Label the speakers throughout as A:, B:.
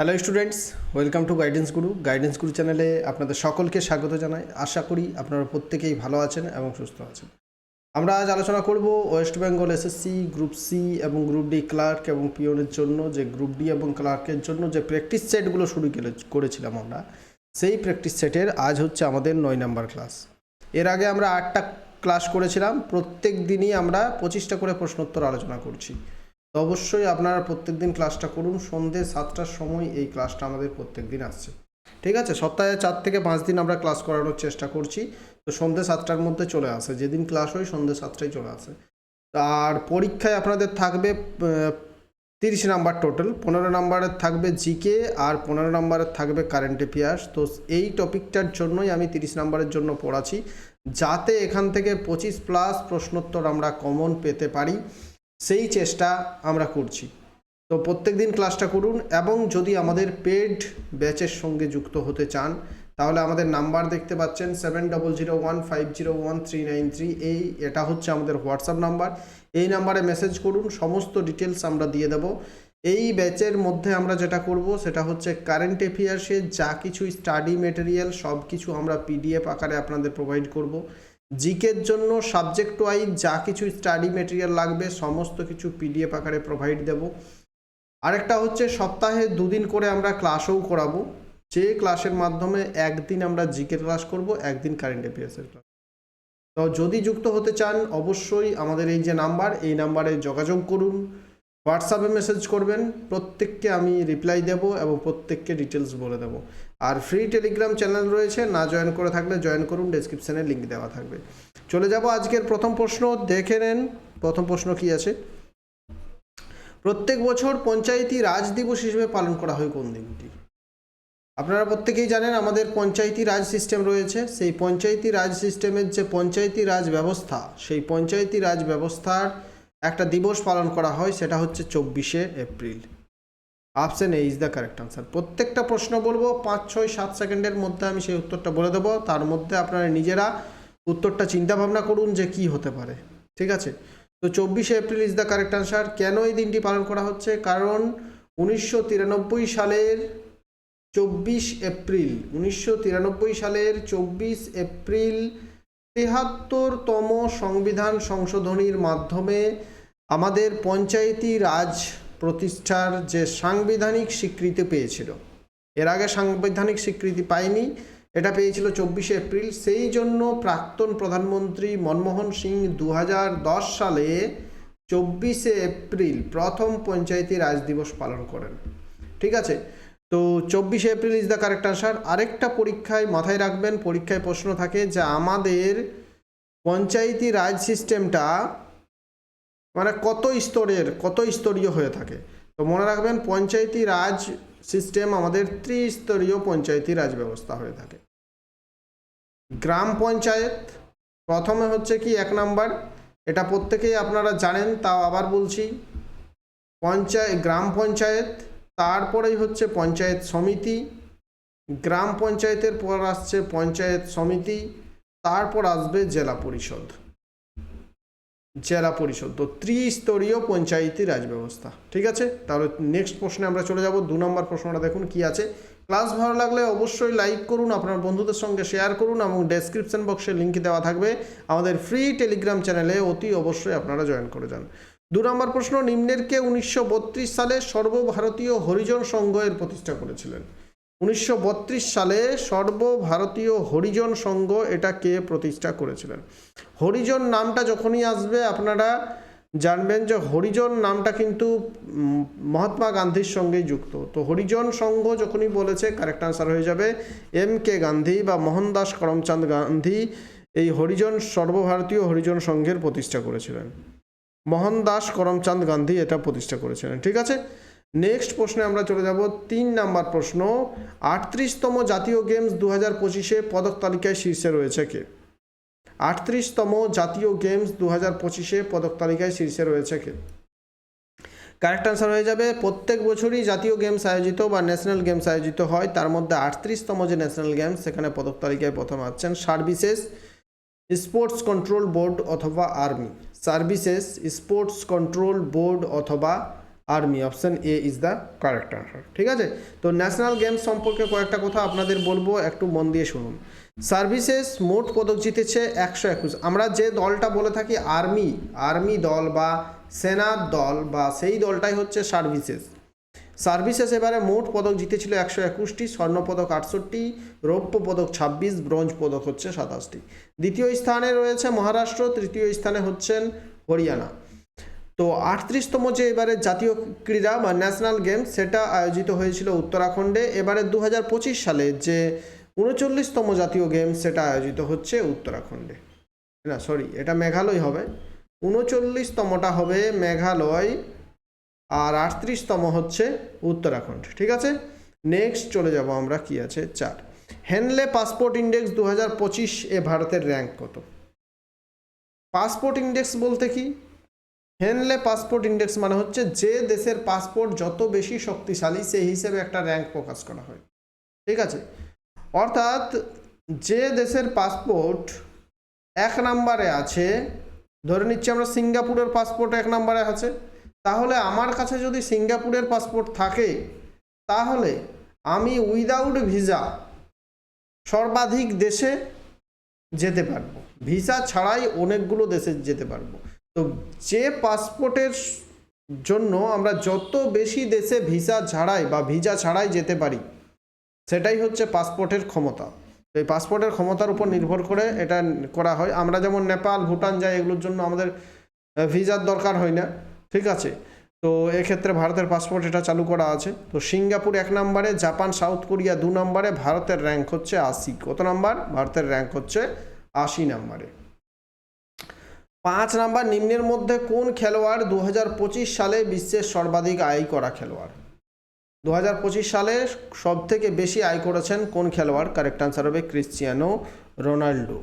A: Hello students welcome to Guidance Guru Guidance Guru চ্যানেলে আপনাদের সকলকে স্বাগত জানাই। আশা করি আপনারা প্রত্যেকেই ভালো আছেন এবং সুস্থ আছেন। আমরা আজ আলোচনা করব West Bengal SSC group C এবং গ্রুপ ডি ক্লার্ক এবং পিওনের জন্য যে গ্রুপ ডি এবং ক্লার্কের জন্য যে প্র্যাকটিস সেটগুলো শুরু করে- করেছিলাম আমরা, সেই প্র্যাকটিস সেটের আজ হচ্ছে আমাদের নয় নাম্বার ক্লাস এর আগে আমরা আটটা ক্লাস করেছিলাম, প্রত্যেক দিনই আমরা পঁচিশটা করে প্রশ্নোত্তর আলোচনা করছি। তো অবশ্যই আপনারা প্রত্যেক দিন ক্লাসটা করুন। সন্ধ্যে সাতটার সময় এই ক্লাসটা আমাদের প্রত্যেক দিন আসছে। ঠিক আছে? সপ্তাহে চার থেকে পাঁচ দিন আমরা ক্লাস করানোর চেষ্টা করছি। তো সন্ধ্যে সাতটার মধ্যে চলে আসে। যেদিন ক্লাস হয় সন্ধ্যে সাতটায় চলে আসে। আর পরীক্ষায় আপনাদের থাকবে তিরিশ নাম্বার টোটাল পনেরো নাম্বারের থাকবে জিকে আর পনেরো নাম্বারের থাকবে কারেন্ট অ্যাফেয়ার্স তো এই টপিকটার জন্যই আমি তিরিশ নাম্বারের জন্য পড়াচ্ছি। যাতে এখান থেকে পঁচিশ প্লাস প্রশ্নোত্তর আমরা কমন পেতে পারি। সেই চেষ্টা আমরা করছি। তো প্রত্যেক দিন ক্লাসটা করুন এবং যদি আমাদের পেড ব্যাচের সঙ্গে যুক্ত হতে চান, তাহলে আমাদের নাম্বার দেখতে পাচ্ছেন seven double zero one five zero one three nine three এই, এটা হচ্ছে আমাদের হোয়াটসঅ্যাপ নাম্বার। এই নাম্বারে মেসেজ করুন, সমস্ত ডিটেলস আমরা দিয়ে দেব। এই ব্যাচের মধ্যে আমরা যেটা করব, সেটা হচ্ছে কারেন্ট অ্যাফেয়ার্সের যা কিছু স্টাডি মেটেরিয়াল সব কিছু আমরা পিডিএফ আকারে আপনাদের প্রোভাইড করব। জিকের জন্য সাবজেক্ট ওয়াইজ যা কিছু স্টাডি মেটেরিয়াল লাগবে, সমস্ত কিছু পিডিএফ আকারে প্রোভাইড দেব। আরেকটা হচ্ছে সপ্তাহে দুদিন করে আমরা ক্লাসও করাবো। যে ক্লাসের মাধ্যমে একদিন আমরা জিকের ক্লাস করব, একদিন কারেন্ট অ্যাফেয়ার্সের ক্লাস তো যদি যুক্ত হতে চান, অবশ্যই আমাদের এই যে নাম্বার এই নাম্বারে যোগাযোগ করুন। হোয়াটসঅ্যাপে মেসেজ করবেন, প্রত্যেককে আমি রিপ্লাই দেব এবং প্রত্যেককে ডিটেলস বলে দেব। আর ফ্রি টেলিগ্রাম চ্যানেল রয়েছে, না জয়েন করে থাকলে জয়েন করুন ডেসক্রিপশানে লিঙ্ক দেওয়া থাকবে। চলে যাব আজকের প্রথম প্রশ্ন, দেখে নেন, প্রথম প্রশ্ন কি আছে? প্রত্যেক বছর পঞ্চায়েতি রাজ দিবস হিসেবে পালন করা হয় কোন দিনটি? আপনারা প্রত্যেকেই জানেন আমাদের পঞ্চায়েতি রাজ সিস্টেম রয়েছে, সেই পঞ্চায়েতি রাজ সিস্টেমের যে পঞ্চায়েতি রাজ ব্যবস্থা, সেই পঞ্চায়েতি রাজ ব্যবস্থার একটা দিবস পালন করা হয়, সেটা হচ্ছে চব্বিশে April. Option A is the correct answer প্রত্যেকটা প্রশ্ন বলব, পাঁচ, ছয়, সাত সেকেন্ডের মধ্যে আমি সেই উত্তরটা বলে দেবো। তার মধ্যে আপনারা নিজেরা উত্তরটা চিন্তা ভাবনা করুন যে কি হতে পারে। ঠিক আছে? তো চব্বিশে April is the correct answer কেন এই দিনটি পালন করা হচ্ছে? কারণ উনিশশো তিরানব্বই সালের চব্বিশ এপ্রিল, উনিশশো তিরানব্বই সালের চব্বিশ এপ্রিল তেহাত্তরতম সংবিধান সংশোধনীর মাধ্যমে আমাদের পঞ্চায়েতি রাজ প্রতিষ্ঠার যে সাংবিধানিক স্বীকৃতি পেয়েছিল। এর আগে সাংবিধানিক স্বীকৃতি পায়নি, এটা পেয়েছিল চব্বিশে এপ্রিল। সেই জন্য প্রাক্তন প্রধানমন্ত্রী মনমোহন সিং দু হাজার দশ সালে চব্বিশে এপ্রিল প্রথম পঞ্চায়েতি রাজ দিবস পালন করেন। ঠিক আছে? তো চব্বিশে April is the correct answer আরেকটা পরীক্ষায় মাথায় রাখবেন, পরীক্ষায় প্রশ্ন থাকে যে আমাদের পঞ্চায়েতি রাজ সিস্টেমটা মানে কত স্তরের, কত স্তরীয় হয়ে থাকে। তো মনে রাখবেন, পঞ্চায়েতি রাজ সিস্টেম আমাদের ত্রিস্তরীয় পঞ্চায়েতি রাজ ব্যবস্থা হয়ে থাকে। গ্রাম পঞ্চায়েত প্রথমে হচ্ছে কি, এক নাম্বার, এটা প্রত্যেকেই আপনারা জানেন, তাও আবার বলছি। পঞ্চায়েত গ্রাম পঞ্চায়েত, তারপরেই হচ্ছে পঞ্চায়েত সমিতি। গ্রাম পঞ্চায়েতের পর আসছে পঞ্চায়েত সমিতি, তারপর আসবে জেলা পরিষদ। জেলা পরিষদ। তো ত্রিস্তরীয় পঞ্চায়েতি রাজ ব্যবস্থা, ঠিক আছে? তাহলে নেক্সট প্রশ্নে আমরা চলে যাব। দু নম্বর প্রশ্নটা দেখুন কি আছে। ক্লাস ভালো লাগলে অবশ্যই লাইক করুন, আপনার বন্ধুদের সঙ্গে শেয়ার করুন এবং ডেসক্রিপশন বক্সে লিঙ্ক দেওয়া থাকবে। আমাদের ফ্রি টেলিগ্রাম চ্যানেলে অতি অবশ্যই আপনারা জয়েন করে যান। দু নম্বর প্রশ্ন, নিম্নের কে উনিশশো বত্রিশ সালে সর্বভারতীয় হরিজন সংঘ এর প্রতিষ্ঠা করেছিলেন? উনিশশো বত্রিশ সালে সর্বভারতীয় হরিজন সংঘ এটা কে প্রতিষ্ঠা করেছিলেন। হরিজন নামটা যখনই আসবে, আপনারা জানবেন যে হরিজন নামটা কিন্তু মহাত্মা গান্ধীর সঙ্গেই যুক্ত। তো হরিজন সংঘ যখনই বলেছে কারেক্ট আনসার হয়ে যাবে, এম কে গান্ধী বা মোহনদাস করমচাঁদ গান্ধী এই হরিজন, সর্বভারতীয় হরিজন সংঘের প্রতিষ্ঠা করেছিলেন। মোহনদাস করমচাঁদ গান্ধী এটা প্রতিষ্ঠা করেছিলেন, ঠিক আছে? নেক্সট প্রশ্নে আমরা চলে যাব তিন নাম্বার প্রশ্ন। আটত্রিশতম জাতীয় গেমস দু হাজার পঁচিশে পদক তালিকায় শীর্ষে রয়েছে কে? আটত্রিশতম জাতীয় গেমস দু হাজার পঁচিশে পদক তালিকায় শীর্ষে রয়েছে কে? কারেক্ট আনসার হয়ে যাবে। প্রত্যেক বছরই জাতীয় গেমস আয়োজিত বা ন্যাশনাল গেমস আয়োজিত হয়। তার মধ্যে আটত্রিশতম যে ন্যাশনাল গেমস সেখানে পদক তালিকায় প্রথম আছেন সার্ভিসেস, স্পোর্টস কন্ট্রোল বোর্ড অথবা army. Services, sports control board অথবা army option A is the correct answer, ঠিক আছে? তো ন্যাশনাল গেমস সম্পর্কে কয়েকটা কথা আপনাদের বলব, একটু মন দিয়ে শুনুন। সার্ভিসেস মোট পদক জিতেছে একশো একুশ। আমরা যে দলটা বলে থাকি আর্মি আর্মি দল বা সেনার দল বা সেই দলটাই হচ্ছে সার্ভিসেস। সার্ভিসেস এবারে মোট পদক জিতেছিল একশো একুশটি স্বর্ণপদক আটষট্টি, রৌপ্য পদক ছাব্বিশ, ব্রোঞ্জ পদক হচ্ছে সাতাশটি। দ্বিতীয় স্থানে রয়েছে মহারাষ্ট্র, তৃতীয় স্থানে হচ্ছেন হরিয়ানা। তো আটত্রিশতম যে এবারে জাতীয় ক্রীড়া বা ন্যাশনাল গেমস সেটা আয়োজিত হয়েছিল উত্তরাখণ্ডে। এবারে দু হাজার পঁচিশ সালে যে উনচল্লিশতম জাতীয় গেমস সেটা আয়োজিত হচ্ছে উত্তরাখণ্ডে। না, সরি, এটা মেঘালয় হবে। উনচল্লিশতমটা হবে মেঘালয় আর আটত্রিশতম হচ্ছে উত্তরাখণ্ড। ঠিক আছে? নেক্সট চলে যাব আমরা, কি আছে? চার। হেনলে পাসপোর্ট ইন্ডেক্স দু হাজার পঁচিশ এ ভারতের র্যাঙ্ক কত? পাসপোর্ট ইন্ডেক্স বলতে কি? হেনলে পাসপোর্ট ইন্ডেক্স মানে হচ্ছে যে দেশের পাসপোর্ট যত বেশি শক্তিশালী, সেই হিসেবে একটা র্যাঙ্ক প্রকাশ করা হয়। ঠিক আছে? অর্থাৎ যে দেশের পাসপোর্ট এক নাম্বারে আছে, ধরে নিচ্ছি আমরা সিঙ্গাপুরের পাসপোর্ট এক নম্বরে আছে, তাহলে আমার কাছে যদি সিঙ্গাপুরের পাসপোর্ট থাকে, তাহলে আমি উইদাউট ভিসা সর্বাধিক দেশে যেতে পারব। ভিসা ছাড়াই অনেকগুলো দেশে যেতে পারব। তো যে পাসপোর্টের জন্য আমরা যত বেশি দেশে ভিসা ছাড়াই বা ভিসা ছাড়াই যেতে পারি, সেটাই হচ্ছে পাসপোর্টের ক্ষমতা। তো এই পাসপোর্টের ক্ষমতার উপর নির্ভর করে এটা করা হয়। আমরা যেমন নেপাল, ভুটান যাই, এগুলোর জন্য আমাদের ভিসার দরকার হয় না, ঠিক আছে? তো এক্ষেত্রে ভারতের পাসপোর্ট এটা চালু করা আছে। তো সিঙ্গাপুর এক নম্বরে, জাপান, সাউথ কোরিয়া দু নম্বরে, ভারতের র্যাঙ্ক হচ্ছে আশি। কত নাম্বার? ভারতের র্যাঙ্ক হচ্ছে আশি নম্বরে। পাঁচ নাম্বার নিম্নের মধ্যে কোন খেলোয়াড় দু হাজার পঁচিশ সালে বিশ্বের সর্বাধিক আয় করা খেলোয়াড়? দু হাজার পঁচিশ সালে সব থেকে বেশি আয় করেছেন কোন খেলোয়াড়? কারেক্ট আনসার হবে ক্রিশ্চিয়ানো রোনাল্ডো।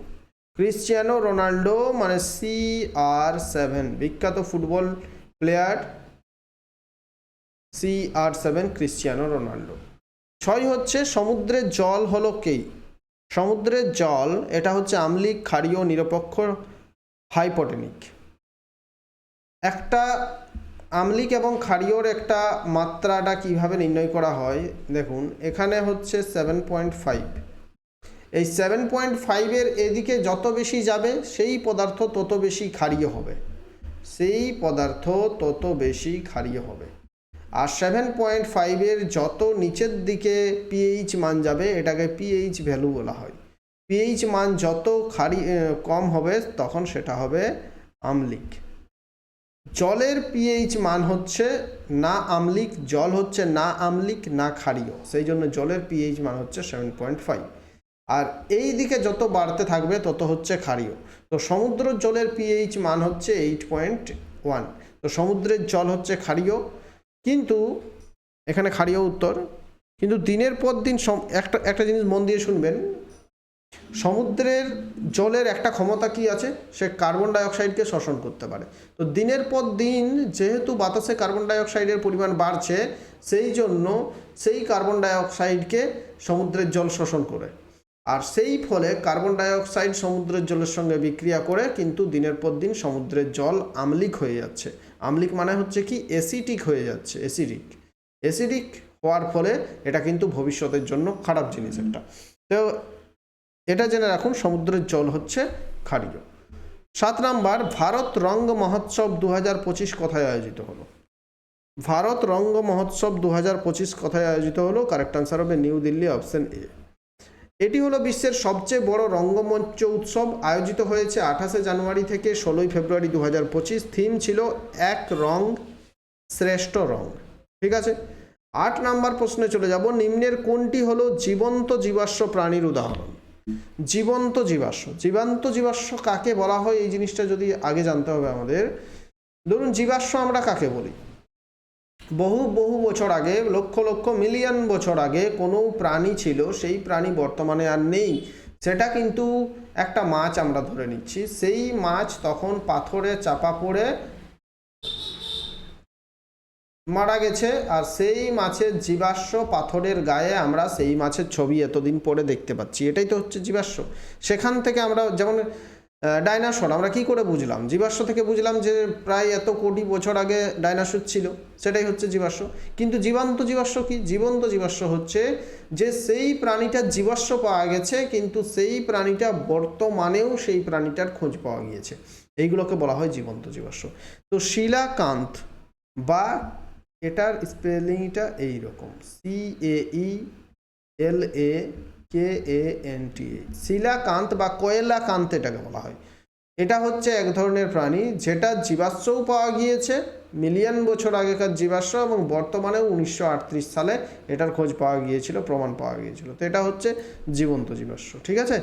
A: ক্রিশ্চিয়ানো রোনাল্ডো মানে সি আর সেভেন, বিখ্যাত football player C R seven Cristiano Ronaldo. ছয় হচ্ছে, সমুদ্রের জল হলো কেই? সমুদ্রের জল, এটা হচ্ছে আমলিক, ক্ষারীয়, নিরপেক্ষ হাইপোটেনিক। একটা আমলিক এবং ক্ষারীয়র একটা মাত্রাটা কীভাবে নির্ণয় করা হয়, দেখুন, এখানে হচ্ছে সেভেন পয়েন্ট ফাইভ এই সেভেন পয়েন্ট ফাইভের এদিকে যত বেশি যাবে, সেই পদার্থ তত বেশি ক্ষারীয় হবে। সেই পদার্থ তত বেশি ক্ষারীয় হবে। আর সেভেন পয়েন্ট ফাইভের যত নিচের দিকে পিএইচ মান যাবে, এটাকে পিএইচ ভ্যালু বলা হয়। পিএইচ মান যত খারি কম হবে, তখন সেটা হবে আমলিক। জলের পিএইচ মান হচ্ছে না আমলিক, জল হচ্ছে না আমলিক, না ক্ষারীয়। সেই জন্য জলের পিএইচ মান হচ্ছে সেভেন পয়েন্ট ফাইভ আর এই দিকে যত বাড়তে থাকবে, তত হচ্ছে ক্ষারীয়। তো সমুদ্র জলের পিএইচ মান হচ্ছে এইট পয়েন্ট ওয়ান তো সমুদ্রের জল হচ্ছে ক্ষারীয়। কিন্তু, এখানে ক্ষারীয় উত্তর। কিন্তু দিনের পর দিন একটা একটা জিনিস মন দিয়ে শুনবেন। সমুদ্রের জলের একটা ক্ষমতা কি আছে? সে কার্বন ডাইঅক্সাইডকে শোষণ করতে পারে। তো দিনের পর দিন যেহেতু বাতাসে কার্বন ডাইঅক্সাইডের পরিমাণ বাড়ছে, সেই জন্য সেই কার্বন ডাইঅক্সাইডকে সমুদ্রের জল শোষণ করে। আর সেই ফলে কার্বন ডাইঅক্সাইড সমুদ্রের জলের সঙ্গে বিক্রিয়া করে কিন্তু দিনের পর দিন সমুদ্রের জল আমলিক হয়ে যাচ্ছে। আমলিক মানে হচ্ছে কি? অ্যাসিডিক হয়ে যাচ্ছে অ্যাসিডিক অ্যাসিডিক হওয়ার ফলে এটা কিন্তু ভবিষ্যতের জন্য খারাপ জিনিস একটা। তো এটা জেনে রাখুন, সমুদ্রের জল হচ্ছে ক্ষারীয় সাত নাম্বার, ভারত রঙ্গ মহোৎসব দু হাজার পঁচিশ কথায় আয়োজিত হলো। ভারত রঙ্গ মহোৎসব দু হাজার পঁচিশ কথায় আয়োজিত হলো কারেক্ট আনসার হবে নিউ দিল্লি অপশন এ এটি হলো বিশ্বের সবচেয়ে বড় রঙ্গমঞ্চ উৎসব। আয়োজিত হয়েছে আঠাশে জানুয়ারি থেকে ষোলোই ফেব্রুয়ারি দু হাজার পঁচিশ। থিম ছিল এক রং, শ্রেষ্ঠ রং। ঠিক আছে? আট নাম্বার প্রশ্নে চলে যাব, নিম্নের কোনটি হলো জীবন্ত জীবাশ্ম প্রাণীর উদাহরণ? জীবন্ত জীবাশ্ম। জীবন্ত জীবাশ্ম কাকে বলা হয়? এই জিনিসটা যদি আগে জানতে হবে আমাদের। ধরুন জীবাশ্ম আমরা কাকে বলি? বহু বহু বছর আগে, লক্ষ লক্ষ মিলিয়ন বছর আগে কোনো প্রাণী ছিল, সেই প্রাণী বর্তমানে আর নেই। সেটা কিন্তু একটা মাছ আমরা ধরে নিচ্ছি। সেই মাছ তখন পাথরে চাপা পড়ে মারা গেছে আর সেই মাছের জীবাশ্ম পাথরের গায়ে আমরা সেই মাছের ছবি এতদিন পরে দেখতে পাচ্ছি। এটাই তো হচ্ছে জীবাশ্ম। সেখান থেকে আমরা যেমন ডাইনাসর, আমরা কি করে বুঝলাম? জীবাশ্ম থেকে বুঝলাম যে প্রায় এত কোটি বছর আগে ডাইনাসর ছিল, সেটাই হচ্ছে জীবাশ্ম। কিন্তু জীবান্ত জীবাশ্ম কি? জীবন্ত জীবাশ্ম হচ্ছে যে সেই প্রাণীটার জীবাশ্ম পাওয়া গেছে, কিন্তু সেই প্রাণীটা বর্তমানেও সেই প্রাণীটার খোঁজ পাওয়া গিয়েছে। এইগুলোকে বলা হয় জীবন্ত জীবাশ্ম। তো শিলাকান্ত বা এটার স্পেলিংটা এইরকম। C A E L A K A N T coelacanth বা কয়লাকান্ত এটাকে বলা হয়। এটা হচ্ছে এক ধরনের প্রাণী যেটা জীবাশ্মও পাওয়া গিয়েছে, মিলিয়ন বছর আগেকার জীবাশ্ম এবং বর্তমানে উনিশশো আটত্রিশ সালে এটার খোঁজ পাওয়া গিয়েছিল, প্রমাণ পাওয়া গিয়েছিল। তো এটা হচ্ছে জীবন্ত জীবাশ্ম, ঠিক আছে?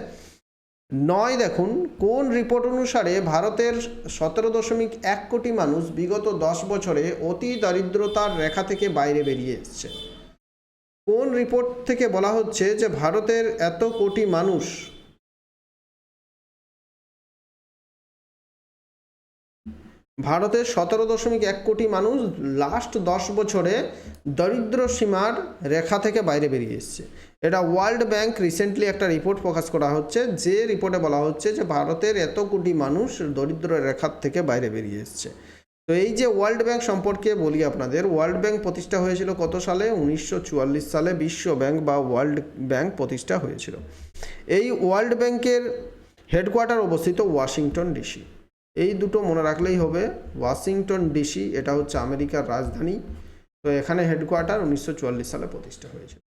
A: নয় দেখুন, কোন রিপোর্ট অনুসারে ভারতের সতেরো দশমিক এক কোটি মানুষ বিগত দশ বছরে অতি দারিদ্রতার রেখা থেকে বাইরে বেরিয়ে এসছে। কোন রিপোর্ট থেকে বলা হচ্ছে যে ভারতের এত কোটি মানুষ ভারতের সতেরো দশমিক এক কোটি মানুষ লাস্ট দশ বছরে দরিদ্র সীমার রেখা থেকে বাইরে বেরিয়ে এসছে। এটা ওয়ার্ল্ড ব্যাংক রিসেন্টলি একটা রিপোর্ট প্রকাশ করা হচ্ছে। যে রিপোর্টে বলা হচ্ছে যে ভারতের এত কোটি মানুষ দরিদ্র রেখার থেকে বাইরে বেরিয়ে এসছে। তো এই যে ওয়ার্ল্ড ব্যাংক সম্পর্কে বলি আপনাদের, ওয়ার্ল্ড ব্যাংক প্রতিষ্ঠা হয়েছিল কত সালে? উনিশশো চুয়াল্লিশ সালে বিশ্ব ব্যাংক বা ওয়ার্ল্ড ব্যাংক প্রতিষ্ঠা হয়েছিল। এই ওয়ার্ল্ড ব্যাংকের হেডকোয়ার্টার অবস্থিত ওয়াশিংটন ডিসি। এই দুটো মনে রাখলেই হবে, ওয়াশিংটন ডিসি, এটা হচ্ছে আমেরিকার রাজধানী। তো এখানে হেডকোয়ার্টার উনিশশো চুয়াল্লিশ সালে প্রতিষ্ঠা হয়েছিল।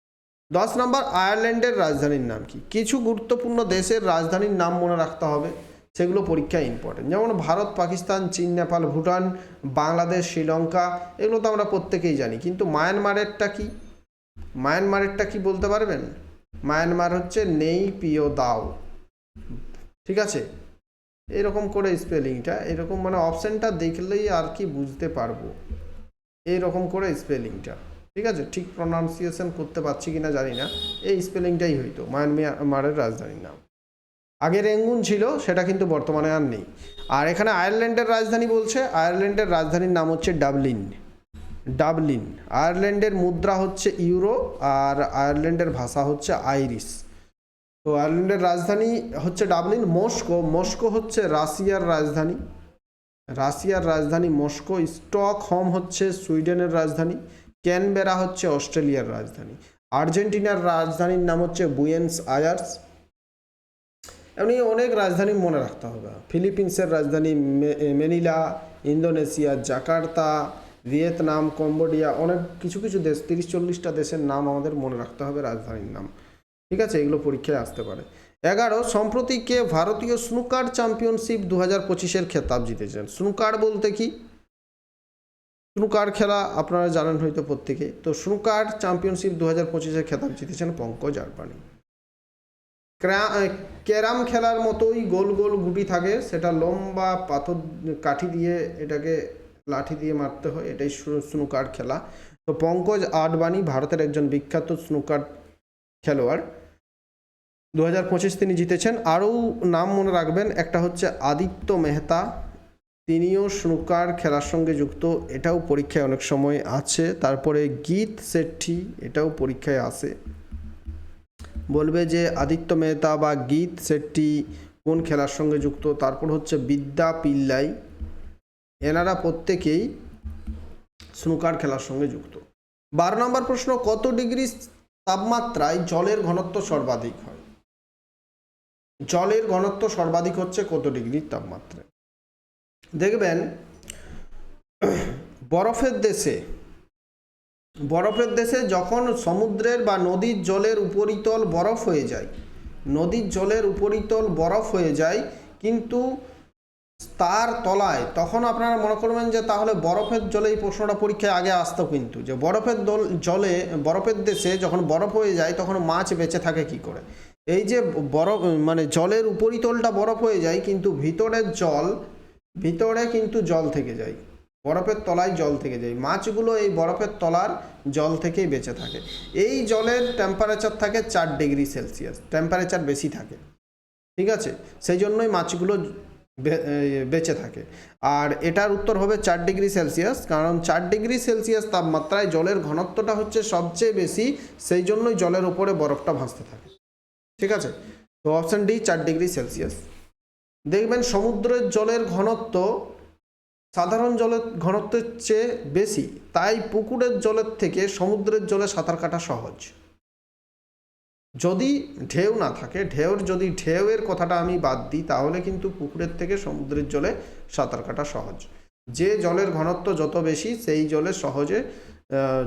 A: দশ নম্বর, আয়ারল্যান্ডের রাজধানীর নাম কি? কিছু গুরুত্বপূর্ণ দেশের রাজধানীর নাম মনে রাখতে হবে। সেগুলো পরীক্ষায় ইম্পর্টেন্ট যেমন ভারত, পাকিস্তান, চীন, নেপাল, ভুটান, বাংলাদেশ, শ্রীলঙ্কা, এগুলো তো আমরা প্রত্যেকেই জানি। কিন্তু মায়ানমারেরটা কি? মায়ানমারেরটা কি বলতে পারবেন? মায়ানমার হচ্ছে নেই পিও দাও ঠিক আছে? এরকম করে স্পেলিংটা, এরকম মানে অপশানটা দেখলেই আর কি বুঝতে পারব। এরকম করে স্পেলিংটা। ঠিক আছে? ঠিক প্রনাউন্সিয়েশন করতে পারছি কি না জানি না। এই স্পেলিংটাই হইতো মায়ানমারের রাজধানীর নাম। আগে রেঙ্গুন ছিল, সেটা কিন্তু বর্তমানে আর নেই। আর এখানে আয়ারল্যান্ডের রাজধানী বলছে, আয়ারল্যান্ডের রাজধানীর নাম হচ্ছে ডাবলিন। ডাবলিন। আয়ারল্যান্ডের মুদ্রা হচ্ছে ইউরো, আর আয়ারল্যান্ডের ভাষা হচ্ছে আইরিশ। তো আয়ারল্যান্ডের রাজধানী হচ্ছে ডাবলিন, মস্কো। মস্কো হচ্ছে রাশিয়ার রাজধানী। রাশিয়ার রাজধানী মস্কো। স্টকহোম হচ্ছে সুইডেনের রাজধানী। ক্যানবেরা হচ্ছে অস্ট্রেলিয়ার রাজধানী। আর্জেন্টিনার রাজধানীর নাম হচ্ছে বুয়েন্স আয়ার্স। এমনি অনেক রাজধানী মনে রাখতে হবে। ফিলিপিন্সের রাজধানী Manila, Indonesia, Jakarta, Vietnam, Cambodia, অনেক কিছু কিছু দেশ, তিরিশ চল্লিশটা দেশের নাম আমাদের মনে রাখতে হবে রাজধানীর নাম। ঠিক আছে? এগুলো পরীক্ষায় আসতে পারে। এগারো, সম্প্রতি কে ভারতীয় স্নুকার চ্যাম্পিয়নশিপ দু হাজার পঁচিশের খেতাব জিতেছেন? স্নুকার বলতে কি? স্নুকার খেলা আপনারা জানেন হয়তো প্রত্যেকে। তো স্নুকার চ্যাম্পিয়নশিপ দু হাজার পঁচিশের খেতাব জিতেছেন পঙ্কজ আরবানি ক্যারাম খেলার মতোই গোল গোল গুটি থাকে, সেটা লম্বা পাথর কাঠি দিয়ে এটাকে লাঠি দিয়ে মারতে হয়, এটাই স্নুকার খেলা। তো পঙ্কজ আডবাণী ভারতের একজন বিখ্যাত স্নুকার খেলোয়াড়। দু হাজার পঁচিশ তিনি জিতেছেন। আরও নাম মনে রাখবেন, একটা হচ্ছে আদিত্য মেহতা। তিনিও স্নুকার খেলার সঙ্গে যুক্ত, এটাও পরীক্ষায় অনেক সময় আছে। তারপরে গীত শেট্টি এটাও পরীক্ষায় আসে বলবে যে আদিত্য মেহতা বা গীত শেট্টি কোন খেলার সঙ্গে যুক্ত? তারপর হচ্ছে বিদ্যা পিল্লাই। এনারা প্রত্যেকেই স্নুকার খেলার সঙ্গে যুক্ত। বারো নম্বর প্রশ্ন, কত ডিগ্রি তাপমাত্রায় জলের ঘনত্ব সর্বাধিক হয়? জলের ঘনত্ব সর্বাধিক হচ্ছে কত ডিগ্রি তাপমাত্রায়? দেখবেন, বরফের দেশে বরফের দেশে যখন সমুদ্রের বা নদীর জলের উপরিতল বরফ হয়ে যায়, নদীর জলের উপরিতল বরফ হয়ে যায়, কিন্তু তার তলায়, তখন আপনারা মনে করবেন যে তাহলে বরফের জলে এই প্রশ্নটা পরীক্ষায় আগে আসতো কিন্তু, যে বরফের জলে, বরফের দেশে যখন বরফ হয়ে যায়, তখন মাছ বেঁচে থাকে কি করে? এই যে বরফ মানে জলের উপরিতলটা বরফ হয়ে যায়, কিন্তু ভিতরের জল ভিতরে কিন্তু জল থেকে যায়, বরফের তলায় জল থেকে যায়। মাছগুলো এই বরফের তলার জল থেকেই বেঁচে থাকে। এই জলের টেম্পারেচার থাকে চার ডিগ্রি সেলসিয়াস টেম্পারেচার বেশি থাকে। ঠিক আছে? সেই জন্যই মাছগুলো বেঁচে থাকে। আর এটার উত্তর হবে চার ডিগ্রি সেলসিয়াস কারণ চার ডিগ্রি সেলসিয়াস তাপমাত্রায় জলের ঘনত্বটা হচ্ছে সবচেয়ে বেশি, সেই জন্যই জলের ওপরে বরফটা ভাসতে থাকে। ঠিক আছে? তো অপশন ডি চার ডিগ্রি সেলসিয়াস দেখবেন সমুদ্রের জলের ঘনত্ব সাধারণ জলের ঘনত্বের চেয়ে বেশি, তাই পুকুরের জলের থেকে সমুদ্রের জলে সাঁতার কাটা সহজ। যদি ঢেউ না থাকে, ঢেউর যদি ঢেউয়ের কথাটা আমি বাদ দিই, তাহলে কিন্তু পুকুরের থেকে সমুদ্রের জলে সাঁতার কাটা সহজ। যে জলের ঘনত্ব যত বেশি, সেই জলে সহজে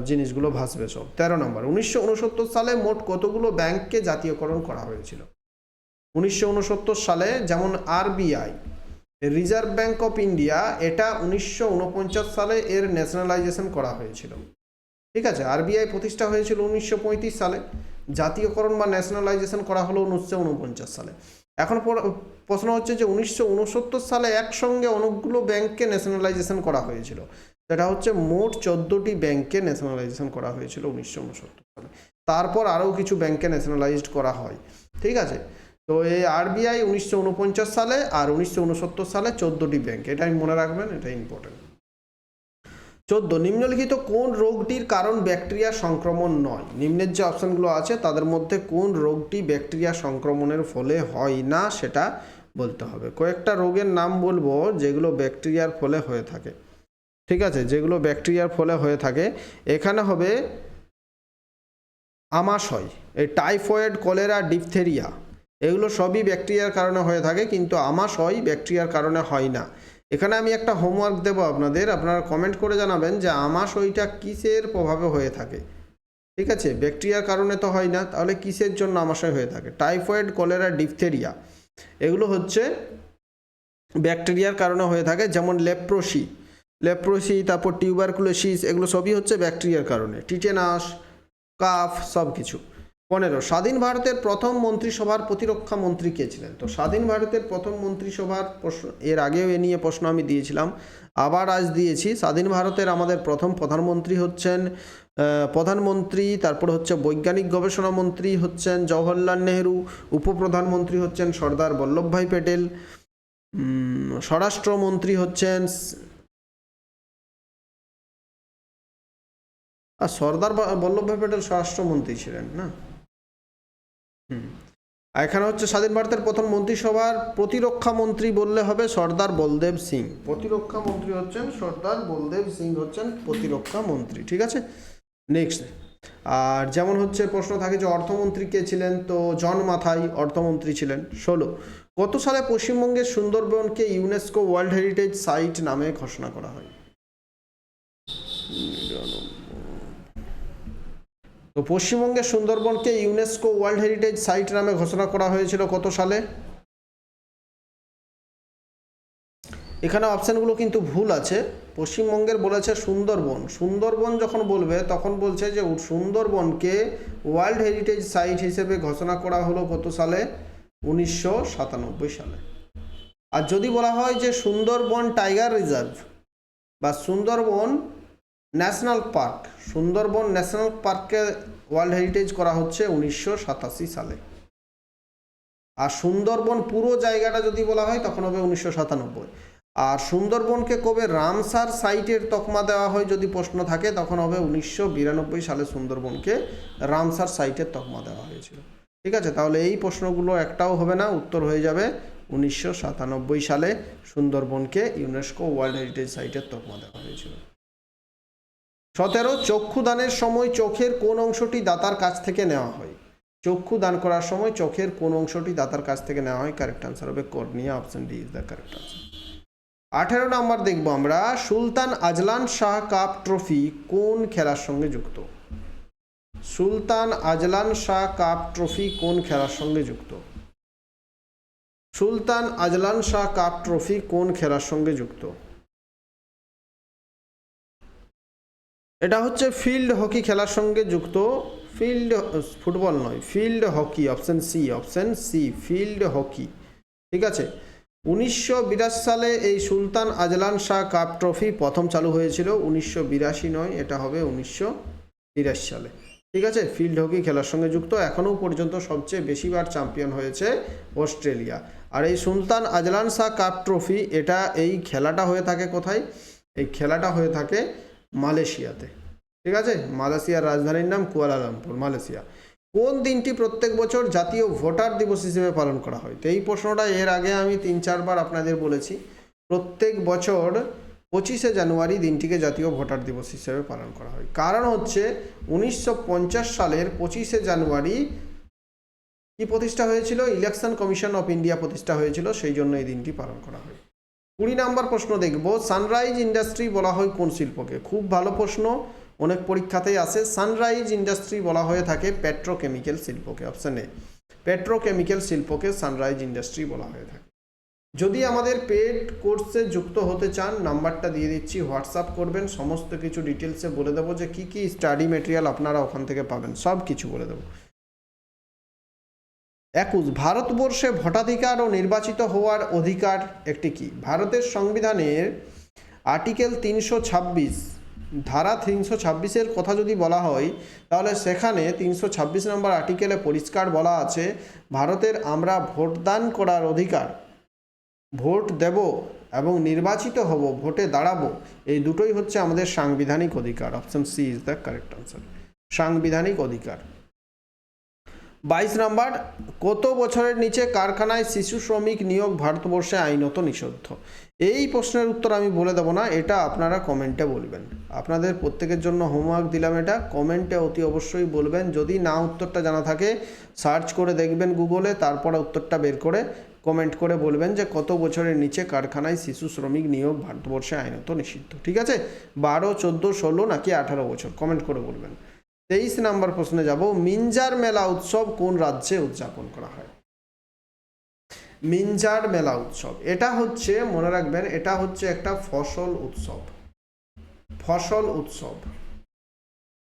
A: জিনিসগুলো ভাসবে সব। তেরো নম্বর, উনিশশো উনসত্তর সালে মোট কতগুলো ব্যাংককে জাতীয়করণ করা হয়েছিল? উনিশশো উনসত্তর সালে যেমন RBI, Reserve Bank of India এটা উনিশশো উনপঞ্চাশ সালে এর ন্যাশনালাইজেশন করা হয়েছিল। ঠিক আছে, আরবিআই প্রতিষ্ঠা হয়েছিল উনিশশো পঁয়ত্রিশ সালে। জাতীয়করণ বা ন্যাশনালাইজেশন করা হলো উনিশশো উনপঞ্চাশ সালে। এখন পর- প্রশ্ন হচ্ছে যে উনিশশো উনসত্তর সালে একসঙ্গে অনেকগুলো ব্যাংককে ন্যাশনালাইজেশন করা হয়েছিল। সেটা হচ্ছে মোট চোদ্দোটি ব্যাংককে ন্যাশনালাইজেশন করা হয়েছিল উনিশশো উনসত্তর সালে। তারপর আরও কিছু ব্যাংকে ন্যাশনালাইজড করা হয়। ঠিক আছে তো এই আরবিআই উনিশশো উনপঞ্চাশ সালে আর উনিশশো উনসত্তর সালে চোদ্দোটি ব্যাংক এটাই মনে রাখবেন, এটা ইম্পর্টেন্ট চোদ্দ, নিম্নলিখিত কোন রোগটির কারণ ব্যাকটেরিয়া সংক্রমণ নয়? নিম্নের যে অপশানগুলো আছে, তাদের মধ্যে কোন রোগটি ব্যাকটেরিয়া সংক্রমণের ফলে হয় না, সেটা বলতে হবে। কয়েকটা রোগের নাম বলব, যেগুলো ব্যাকটেরিয়ার ফলে হয়ে থাকে। ঠিক আছে? যেগুলো ব্যাকটেরিয়ার ফলে হয়ে থাকে, এখানে হবে আমাশয়, এই টাইফয়েড কলেরা ডিপথেরিয়া এগুলো সবই ব্যাকটেরিয়ার কারণে হয়ে থাকে, কিন্তু আমাশয় ব্যাকটেরিয়ার কারণে হয় না। এখানে আমি একটা হোমওয়ার্ক দেবো আপনাদের, আপনারা কমেন্ট করে জানাবেন যে আমাশয়টা কিসের প্রভাবে হয়ে থাকে। ঠিক আছে? ব্যাকটেরিয়ার কারণে তো হয় না, তাহলে কিসের জন্য আমাশয় হয়ে থাকে? টাইফয়েড, কলেরা, ডিপথেরিয়া, এগুলো হচ্ছে ব্যাকটেরিয়ার কারণে হয়ে থাকে, যেমন লেপ্রোসি। লেপ্রোসি, তারপর টিউবারকুলোসিস এগুলো সবই হচ্ছে ব্যাকটেরিয়ার কারণে। টিটেনাস, কাফ সব কিছু পনেরো, স্বাধীন ভারতের প্রথম মন্ত্রিসভার প্রতিরক্ষা মন্ত্রী কে ছিলেন? তো স্বাধীন ভারতের প্রথম মন্ত্রিসভার প্রশ্ন, এর আগেও এ নিয়ে প্রশ্ন আমি দিয়েছিলাম, আবার আজ দিয়েছি। স্বাধীন ভারতের আমাদের প্রথম প্রধানমন্ত্রী হচ্ছেন প্রধানমন্ত্রী, তারপর হচ্ছে বৈজ্ঞানিক গবেষণা মন্ত্রী হচ্ছেন জওহরলাল নেহেরু, উপপ্রধানমন্ত্রী হচ্ছেন সর্দার বল্লভভাই প্যাটেল স্বরাষ্ট্রমন্ত্রী হচ্ছেন আর সর্দার বল্লভভাই প্যাটেল স্বরাষ্ট্রমন্ত্রী ছিলেন না? আর এখানে হচ্ছে স্বাধীন ভারতের প্রথম মন্ত্রিসভার প্রতিরক্ষা মন্ত্রী বললে হবে সর্দার বলদেব সিং। প্রতিরক্ষা মন্ত্রী হচ্ছেন সর্দার বলদেব সিং হচ্ছেন প্রতিরক্ষা মন্ত্রী, ঠিক আছে? নেক্সট আর যেমন হচ্ছে প্রশ্ন থাকে যে অর্থমন্ত্রী কে ছিলেন? তো জন মাথাই অর্থমন্ত্রী ছিলেন। ষোলো। কত সালে পশ্চিমবঙ্গের সুন্দরবনকে ইউনেস্কো ওয়ার্ল্ড হেরিটেজ সাইট নামে ঘোষণা করা হয়? তো পশ্চিমবঙ্গের সুন্দরবনকে ইউনেস্কো ওয়ার্ল্ড হেরিটেজ সাইট নামে ঘোষণা করা হয়েছিল কত সালে? এখানে অপশানগুলো কিন্তু ভুল আছে। পশ্চিমবঙ্গের বলেছে সুন্দরবন। সুন্দরবন যখন বলবে, তখন বলছে যে সুন্দরবনকে ওয়ার্ল্ড হেরিটেজ সাইট হিসেবে ঘোষণা করা হলো কত সালে? উনিশশো সাতানব্বই সালে। আর যদি বলা হয় যে সুন্দরবন টাইগার রিজার্ভ বা Sundarban national park, Sundarban national পার্ককে world heritage করা হচ্ছে উনিশশো সাতাশি সালে। আর সুন্দরবন পুরো জায়গাটা যদি বলা হয়, তখন হবে উনিশশো সাতানব্বই। আর সুন্দরবনকে কবে রামসার সাইটের তকমা দেওয়া হয় যদি প্রশ্ন থাকে, তখন হবে উনিশশো বিরানব্বই সালে সুন্দরবনকে রামসার সাইটের তকমা দেওয়া হয়েছিল। ঠিক আছে, তাহলে এই প্রশ্নগুলো একটাও হবে না, উত্তর হয়ে যাবে উনিশশো সাতানব্বই সালে সুন্দরবনকে ইউনেস্কো ওয়ার্ল্ড হেরিটেজ সাইটের তকমা দেওয়া হয়েছিল। সতেরো চক্ষু দানের সময় চোখের কোন অংশটি দাতার কাছ থেকে নেওয়া হয়? চক্ষু দান করার সময় চোখের কোন অংশটি দাতার কাছ থেকে নেওয়া হয়? কারেক্ট আনসার হবে cornea option D is the correct answer আঠেরো নম্বর দেখব আমরা, Sultan Azlan Shah cup trophy কোন খেলার সঙ্গে যুক্ত? Sultan Azlan Shah cup trophy কোন খেলার সঙ্গে যুক্ত? Sultan Azlan Shah cup trophy কোন খেলার সঙ্গে যুক্ত? এটা হচ্ছে ফিল্ড হকি খেলার সঙ্গে যুক্ত ফিল্ড ফুটবল নয় field hockey option C option C field hockey ঠিক আছে? উনিশশো বিরাশি সালে এই Sultan Azlan Shah cup trophy প্রথম চালু হয়েছিল। উনিশশো নয়, এটা হবে উনিশশো বিরাশি সালে। ঠিক আছে? ফিল্ড হকি খেলার সঙ্গে যুক্ত। এখনও পর্যন্ত সবচেয়ে বেশিবার চ্যাম্পিয়ন হয়েছে অস্ট্রেলিয়া। আর এই Sultan Azlan Shah cup trophy এটা এই খেলাটা হয়ে থাকে কোথায়? এই খেলাটা হয়ে থাকে মালয়েশিয়াতে। ঠিক আছে? মালয়েশিয়ার রাজধানীর নাম কুয়ালালামপুর, মালয়েশিয়া। কোন দিনটি প্রত্যেক বছর জাতীয় ভোটার দিবস হিসেবে পালন করা হয়? তো এই প্রশ্নটা এর আগে আমি তিন, চারবার আপনাদের বলেছি। প্রত্যেক বছর পঁচিশে জানুয়ারি দিনটিকে জাতীয় ভোটার দিবস হিসেবে পালন করা হয়। কারণ হচ্ছে উনিশশো পঞ্চাশ সালের পঁচিশে জানুয়ারি কি প্রতিষ্ঠা হয়েছিল? ইলেকশন কমিশন অফ ইন্ডিয়া প্রতিষ্ঠা হয়েছিল, সেই জন্য এই দিনটি পালন করা হয়। কুড়ি নাম্বার প্রশ্ন দেখব। সানরাইজ ইন্ডাস্ট্রি বলা হয় কোন শিল্পকে? খুব ভালো প্রশ্ন। অনেক পরীক্ষাতেই আসে। সানরাইজ ইন্ডাস্ট্রি বলা হয়ে থাকে পেট্রোকেমিক্যাল শিল্পকে। অপশন এ, পেট্রোকেমিক্যাল শিল্পকে সানরাইজ ইন্ডাস্ট্রি বলা হয়ে থাকে। যদি আমাদের পেড কোর্সে যুক্ত হতে চান, নাম্বারটা দিয়ে দিচ্ছি, হোয়াটসঅ্যাপ করবেন, সমস্ত কিছু ডিটেলসে বলে দেবো যে কী কী স্টাডি মেটেরিয়াল আপনারা ওখান থেকে পাবেন, সব কিছু বলে দেবো। একুশ, ভারতবর্ষে ভোটাধিকার ও নির্বাচিত হওয়ার অধিকার একটি কি? ভারতের সংবিধানের আর্টিকেল তিনশো ছাব্বিশ, ধারা তিনশো ছাব্বিশের কথা যদি বলা হয়, তাহলে সেখানে তিনশো ছাব্বিশ নম্বর আর্টিকেলে পরিষ্কার বলা আছে, ভারতের আমরা ভোটদান করার অধিকার, ভোট দেব এবং নির্বাচিত হব, ভোটে দাঁড়াবো, এই দুটোই হচ্ছে আমাদের সাংবিধানিক অধিকার। Option C is the correct answer সাংবিধানিক অধিকার। বাইশ নাম্বার, কত বছরের নিচে কারখানায় শিশু শ্রমিক নিয়োগ ভারতবর্ষে আইনত নিষিদ্ধ? এই প্রশ্নের উত্তর আমি বলে দেবো না, এটা আপনারা কমেন্টে বলবেন। আপনাদের প্রত্যেকের জন্য হোমওয়ার্ক দিলাম এটা, কমেন্টে অতি অবশ্যই বলবেন। যদি না উত্তরটা জানা থাকে, সার্চ করে দেখবেন গুগলে, তারপরে উত্তরটা বের করে কমেন্ট করে বলবেন যে কত বছরের নিচে কারখানায় শিশু শ্রমিক নিয়োগ ভারতবর্ষে আইনত নিষিদ্ধ। ঠিক আছে? বারো, চোদ্দ, ষোলো নাকি আঠারো বছর, কমেন্ট করে বলবেন। তেইশ নাম্বার প্রশ্নে যাব মিঞ্জার মেলা উৎসব কোন রাজ্যে উদযাপন করা হয়? মিঞ্জার মেলা উৎসব, এটা হচ্ছে, মনে রাখবেন, এটা হচ্ছে একটা ফসল উৎসব। ফসল উৎসব।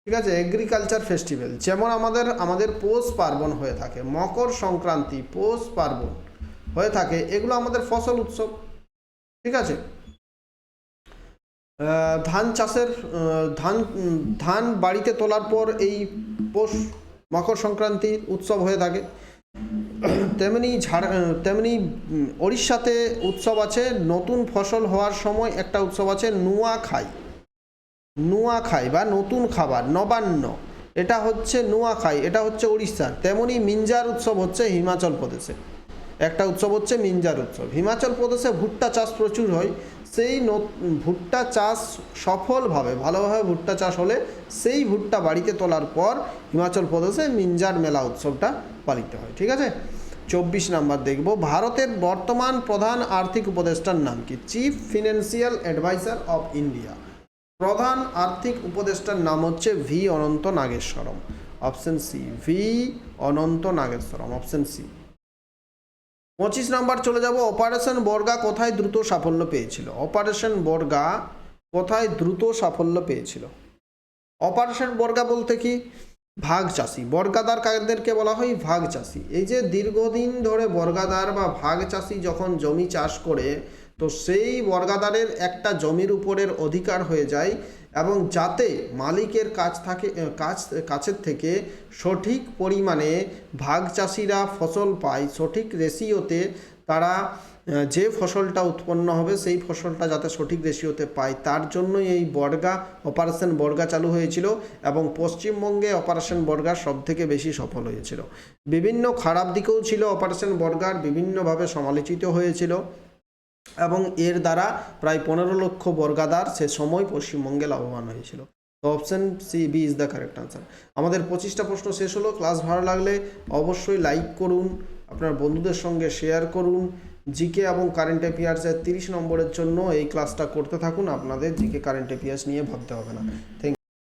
A: ঠিক আছে এগ্রিকালচার ফেস্টিভ্যাল যেমন আমাদের আমাদের পৌষ পার্বণ হয়ে থাকে, মকর সংক্রান্তি, পৌষ পার্বণ হয়ে থাকে, এগুলো আমাদের ফসল উৎসব। ঠিক আছে? ধান চাষের ধান ধান বাড়িতে তোলার পর এই পৌষ মকর সংক্রান্তির উৎসব হয়ে থাকে। তেমনি ঝাড় তেমনি ওড়িশাতে উৎসব আছে, নতুন ফসল হওয়ার সময় একটা উৎসব আছে নুয়া খাই নুয়া খাই বা নতুন খাবার, নবান্ন। এটা হচ্ছে নুয়া খাই এটা হচ্ছে উড়িষ্যার তেমনি মিঞ্জার উৎসব হচ্ছে হিমাচল প্রদেশে। একটা উৎসব হচ্ছে মিঞ্জার উৎসব। হিমাচল প্রদেশে ভুট্টা চাষ প্রচুর হয়। সেই ভুট্টা চাষ সফলভাবে, ভালোভাবে ভুট্টা চাষ হলে সেই ভুট্টা বাড়িতে তোলার পর হিমাচল প্রদেশে মিঞ্জার মেলা উৎসবটা পালিত হয়। ঠিক আছে? চব্বিশ নাম্বার দেখব। ভারতের বর্তমান প্রধান আর্থিক উপদেষ্টার নাম কি? Chief financial advisor of India প্রধান আর্থিক উপদেষ্টার নাম হচ্ছে V Anantha Nageswaran. Option C V Anantha Nageswaran. Option C পঁচিশ নাম্বার চলে যাব, অপারেশন বর্গা কোথায় দ্রুত সাফল্য পেয়েছিল? অপারেশন বর্গা কোথায় দ্রুত সাফল্য পেয়েছিল? অপারেশন বর্গা বলতে কি? ভাগ চাষি। বর্গাদার কাদেরকে বলা হয় ভাগ চাষি। এই যে দীর্ঘদিন ধরে বর্গাদার বা ভাগ চাষি যখন জমি চাষ করে, তো সেই বর্গাদারের একটা জমির উপরের অধিকার হয়ে যায় এবং যাতে মালিকের কাছ থাকে কাছ, কাছের থেকে সঠিক পরিমাণে ভাগ চাষিরা ফসল পায়, সঠিক রেশিওতে তারা যে ফসলটা উৎপন্ন হবে সেই ফসলটা যাতে সঠিক রেশিওতে পায়। তার জন্যই এই বর্গা অপারেশন বর্গা চালু হয়েছিল এবং পশ্চিমবঙ্গে অপারেশন বর্গা সব থেকে বেশি সফল হয়েছিল। বিভিন্ন খারাপ দিকেও ছিল অপারেশন বর্গার, বিভিন্নভাবে সমালোচিত হয়েছিল। এবং এর দ্বারা প্রায় পনেরো লক্ষ বর্গাদার সে সময় পশ্চিমবঙ্গে লাভবান হয়েছিল। তো option C B is the correct answer আমাদের পঁচিশটা প্রশ্ন শেষ হলো। ক্লাস ভালো লাগলে অবশ্যই লাইক করুন, আপনার বন্ধুদের সঙ্গে শেয়ার করুন। জিকে এবং কারেন্ট অ্যাফেয়ার্সের তিরিশ নম্বরের জন্য এই ক্লাসটা করতে থাকুন। আপনাদের জিকে কারেন্ট অ্যাফেয়ার্স নিয়ে ভাবতে হবে না। থ্যাংক